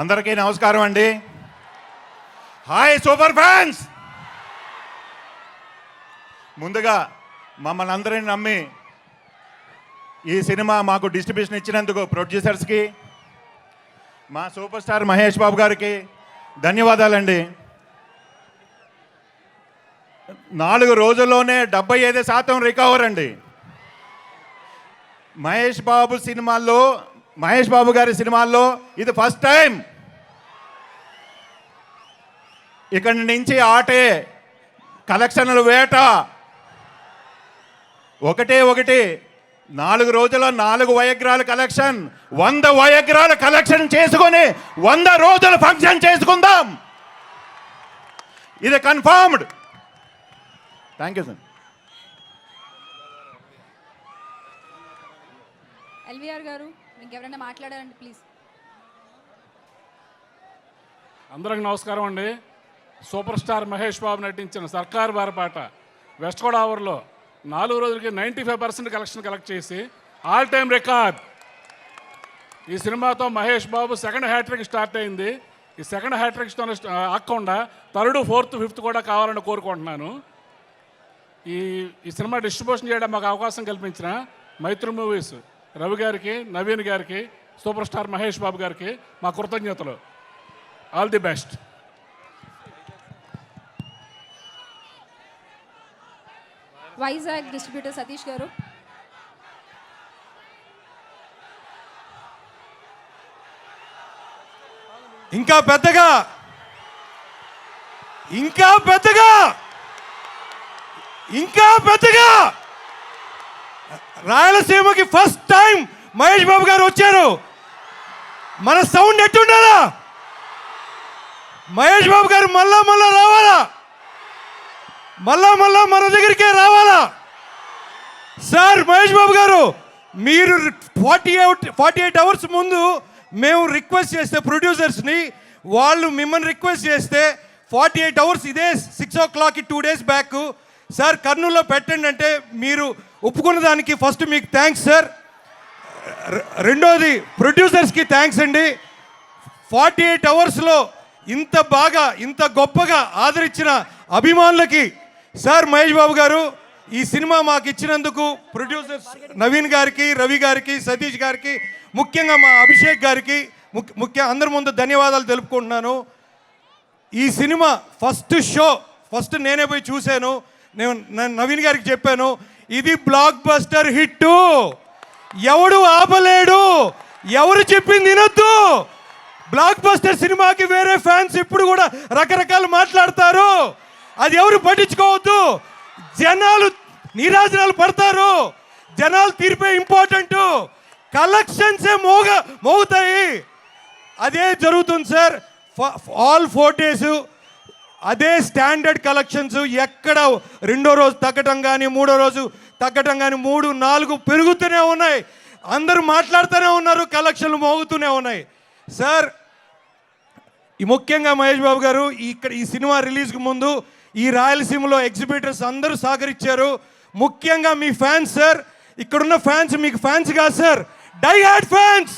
అందరికీ నమస్కారం అండి. Hi super fans! ముందుగా మమ్మల్ని అందరిని నమ్మి ఈ సినిమా మాకు డిస్ట్రిబ్యూషన్ ఇచ్చినందుకు ప్రొడ్యూసర్స్కి మా సూపర్ స్టార్ మహేష్ బాబు గారికి ధన్యవాదాలండి. నాలుగు రోజుల్లోనే డెబ్బై ఐదు శాతం రికవర్ అండి. మహేష్ బాబు సినిమాల్లో మహేష్ బాబు గారి సినిమాల్లో ఇది ఫస్ట్ టైం. ఇక్కడి నుంచి ఆటే కలెక్షన్ల వేట. ఒకటే ఒకటి నాలుగు రోజుల నాలుగు వయగ్రాల కలెక్షన్ వంద వయగ్రాల కలెక్షన్ చేసుకొని వంద రోజుల ఫంక్షన్ చేసుకుందాం. ఇది confirmed. Thank you sir LVR గారు. ఇంకెవరైనా మాట్లాడారంటే ప్లీజ్ అందరికి నమస్కారం అండి. సూపర్ స్టార్ మహేష్ బాబు నటించిన సర్కార్ బారపాట వెస్ట్ గోదావరిలో నాలుగు రోజులకి ninety five percent collection collect చేసి ఆల్ టైమ్ రికార్డ్. ఈ సినిమాతో Mahesh Babu second hat-trick start అయింది. ఈ సెకండ్ హ్యాట్రిక్స్తో ఆకుండా థర్డ్ ఫోర్త్ ఫిఫ్త్ కూడా కావాలని కోరుకుంటున్నాను. ఈ ఈ సినిమా డిస్ట్రిబ్యూషన్ చేయడం మాకు అవకాశం కల్పించిన మైత్రి మూవీస్ రవి గారికి నవీన్ గారికి సూపర్ స్టార్ మహేష్ బాబు గారికి మా కృతజ్ఞతలు. All the best Vizag distributor Satish గారు. ఇంకా పెద్దగా ఇంకా పెద్దగా ఇంకా పెద్దగా! రాయలసీమకి ఫస్ట్ టైం మహేష్ బాబు గారు వచ్చారు. మన సౌండ్ ఎట్టుండాలా? మహేష్ బాబు గారు మళ్ళా మళ్ళా రావాలా? మళ్ళా మళ్ళా మన దగ్గరికే రావాలా? సార్ మహేష్ బాబు గారు మీరు forty eight forty eight hours ముందు మేము రిక్వెస్ట్ చేస్తే ప్రొడ్యూసర్స్ని వాళ్ళు మిమ్మల్ని రిక్వెస్ట్ చేస్తే ఫార్టీ ఎయిట్ అవర్స్ ఇదే సిక్స్ ఓ క్లాక్కి టూ డేస్ బ్యాక్ సార్ కర్నూలులో పెట్టండి అంటే మీరు ఒప్పుకున్న దానికి ఫస్ట్ మీకు థ్యాంక్స్ సార్ రెండోది ప్రొడ్యూసర్స్కి థ్యాంక్స్ అండి. ఫార్టీ ఎయిట్ అవర్స్లో ఇంత బాగా ఇంత గొప్పగా ఆదరించిన అభిమానులకి సార్ మహేష్ బాబు గారు ఈ సినిమా మాకు ఇచ్చినందుకు ప్రొడ్యూసర్స్ నవీన్ గారికి రవి గారికి సతీష్ గారికి ముఖ్యంగా మా అభిషేక్ గారికి ముఖ్య అందరి ముందు ధన్యవాదాలు తెలుపుకుంటున్నాను. ఈ సినిమా ఫస్ట్ షో ఫస్ట్ నేనే పోయి చూశాను. నేను నవీన్ గారికి చెప్పాను ఇది బ్లాక్ బస్టర్ హిట్ ఎవడు ఆపలేడు ఎవరు చెప్పింది వినొద్దు. బ్లాక్ బస్టర్ సినిమాకి వేరే ఫ్యాన్స్ ఇప్పుడు కూడా రకరకాలు మాట్లాడతారు. అది ఎవరు పట్టించుకోవద్దు. జనాలు నీరాజనాలు పడతారు. జనాలు తీర్పే ఇంపార్టెంట్ కలెక్షన్సే మోగ మోగుతాయి. అదే జరుగుతుంది సార్. ఆల్ ఫోర్ డేసు అదే స్టాండర్డ్ కలెక్షన్స్ ఎక్కడ రెండో రోజు తగ్గటం కానీ మూడో రోజు తగ్గటం కానీ మూడు నాలుగు పెరుగుతూనే ఉన్నాయి. అందరూ మాట్లాడుతూనే ఉన్నారు కలెక్షన్లు మోగుతూనే ఉన్నాయి. సార్ ఈ ముఖ్యంగా మహేష్ బాబు గారు ఇక్కడ ఈ సినిమా రిలీజ్కి ముందు ఈ రాయలసీమలో ఎగ్జిబిటర్స్ అందరూ సహకరించారు. ముఖ్యంగా మీ ఫ్యాన్స్ సార్ ఇక్కడున్న ఫ్యాన్స్ మీకు ఫ్యాన్స్ కాదు సార్? Die hard fans!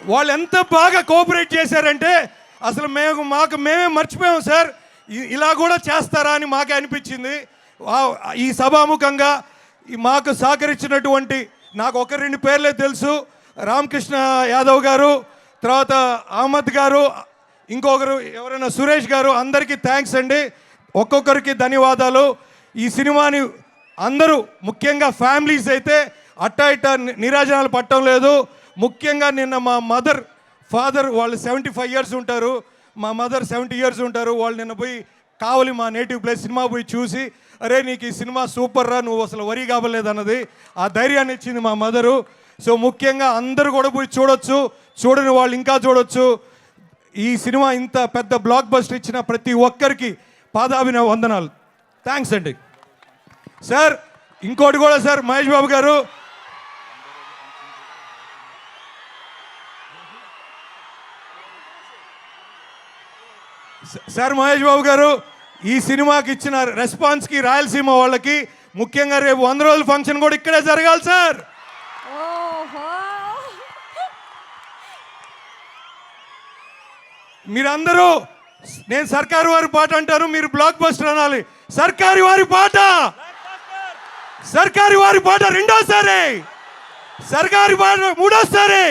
వాళ్ళు ఎంత బాగా కోఆపరేట్ చేశారంటే అసలు మేము మాకు మేమే మర్చిపోయాం సార్. ఇ- ఇలా కూడా చేస్తారా అని మాకే అనిపించింది. వావ్, ఈ సభాముఖంగా మాకు సహకరించినటువంటి నాకు ఒక రెండు పేర్లే తెలుసు. రామకృష్ణ యాదవ్ గారు తర్వాత అహ్మద్ గారు ఇంకొకరు ఎవరైనా సురేష్ గారు అందరికీ థ్యాంక్స్ అండి. ఒక్కొక్కరికి ధన్యవాదాలు. ఈ సినిమాని అందరూ ముఖ్యంగా ఫ్యామిలీస్ అయితే అట్ట ఇట్ట ని- నీరాజనాలు పట్టడం లేదు. ముఖ్యంగా నిన్న మా మదర్ ఫాదర్ వాళ్ళు సెవెంటీ ఫైవ్ ఇయర్స్ ఉంటారు. మా మదర్ సెవెంటీ ఇయర్స్ ఉంటారు. వాళ్ళు నిన్న పోయి కావలి మా నేటివ్ ప్లేస్ సినిమా పోయి చూసి అరే నీకు ఈ సినిమా సూపర్ రా నువ్వు అసలు వరి కావలేదు అన్నది ఆ ధైర్యాన్ని ఇచ్చింది మా మదరు సో ముఖ్యంగా అందరూ కూడా పోయి చూడొచ్చు. చూడని వాళ్ళు ఇంకా చూడొచ్చు. ఈ సినిమా ఇంత పెద్ద బ్లాక్ బస్టర్ ఇచ్చిన ప్రతి ఒక్కరికి పాదాభిన వందనాలు. థ్యాంక్స్ అండి. సార్ ఇంకోటి కూడా సార్ మహేష్ బాబు గారు సార్ మహేష్ బాబు గారు ఈ సినిమాకి ఇచ్చిన రెస్పాన్స్కి రాయలసీమ వాళ్ళకి ముఖ్యంగా రేపు వంద రోజుల ఫంక్షన్ కూడా ఇక్కడే జరగాలి సార్. మీరందరూ నేను సర్కారు వారి పాట అంటారు మీరు బ్లాక్ బస్టర్ అనాలి. సర్కారు వారి పాట! సర్కారు వారి పాట రెండోసారి! సర్కారు పాట మూడోసారి!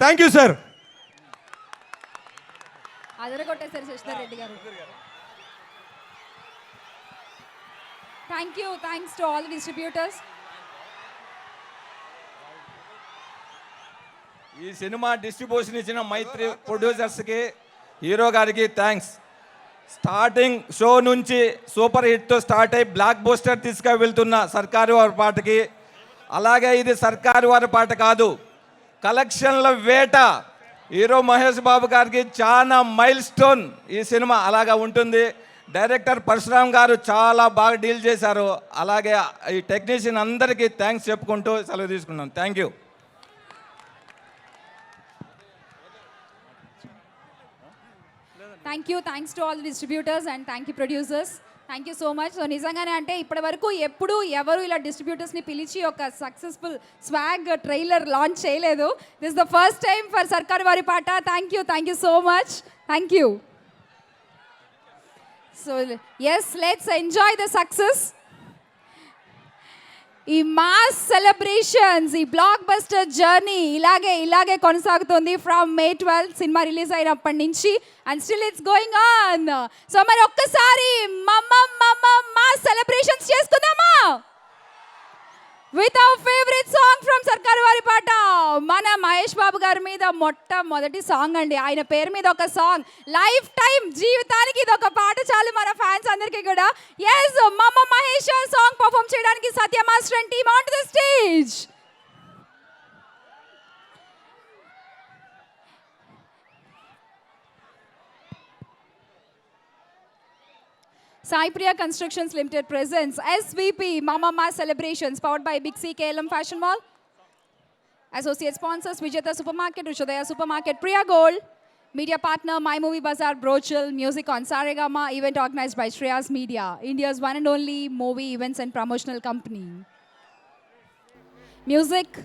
Thank you sir. అదరగొట్టేశారు Sasidhar Reddy గారు. Thank you thanks to all distributors ఈ సినిమా డిస్ట్రిబ్యూషన్ ఇచ్చిన మైత్రి ప్రొడ్యూసర్స్కి హీరో గారికి థ్యాంక్స్ స్టార్టింగ్ షో నుంచి సూపర్ హిట్తో స్టార్ట్ అయ్యి బ్లాక్ బోస్టర్ తీసుకు వెళ్తున్న సర్కారు వారి పాటకి. అలాగే ఇది సర్కారు వారి పాట కాదు. కలెక్షన్ల వేట హీరో మహేష్ బాబు గారికి చాలా మైల్ స్టోన్ ఈ సినిమా అలాగా ఉంటుంది. డైరెక్టర్ పరశురామ్ గారు చాలా బాగా డీల్ చేశారు. అలాగే ఈ టెక్నీషియన్ అందరికీ థ్యాంక్స్ చెప్పుకుంటూ సెలవు తీసుకున్నాం thank you. Thank you thanks to all distributors and thank you producers thank you so much so నిజంగానే అంటే ఇప్పటి వరకు ఎప్పుడు ఎవరు ఇలా డిస్ట్రిబ్యూటర్స్ని పిలిచి ఒక సక్సెస్ఫుల్ స్వాగ్ ట్రైలర్ లాంచ్ చేయలేదు. This the first time for Sarkar Vaari Paata thank you thank you so much thank you so yes let's enjoy the success ఈ మాస్ సెలబ్రేషన్స్ ఈ బ్లాక్ బస్టర్ జర్నీ ఇలాగే ఇలాగే కొనసాగుతుంది from May twelfth సినిమా release అయినప్పటి నుంచి. And still it's going on so మరి ఒక్కసారి మమ్మ మమ్మ మా సెలబ్రేషన్స్ చేసుకుందామా? With our favourite song from Sarkaru Vaari Paata మన మహేష్ బాబు గారి మీద మొట్టమొదటి సాంగ్ అండి. ఆయన పేరు మీద ఒక సాంగ్ లైఫ్ టైం జీవితానికి ఇది ఒక పాట చాలు మన ఫ్యాన్స్ అందరికీ కూడా. ఎస్ మమ్మ మహేష్ సాంగ్ పర్ఫామ్ చేయడానికి Satya master and team on the stage Sai Priya Constructions Limited presents SVP Mama Ma Celebrations powered by Big C KLM Fashion Mall. Associate sponsors Vijeta Supermarket, Rishodaya Supermarket, Priya Gold. Media partner My Movie Bazaar, Brochil. Music on Saregama. Event organized by Shreyas Media, India's one and only movie events and promotional company. Music.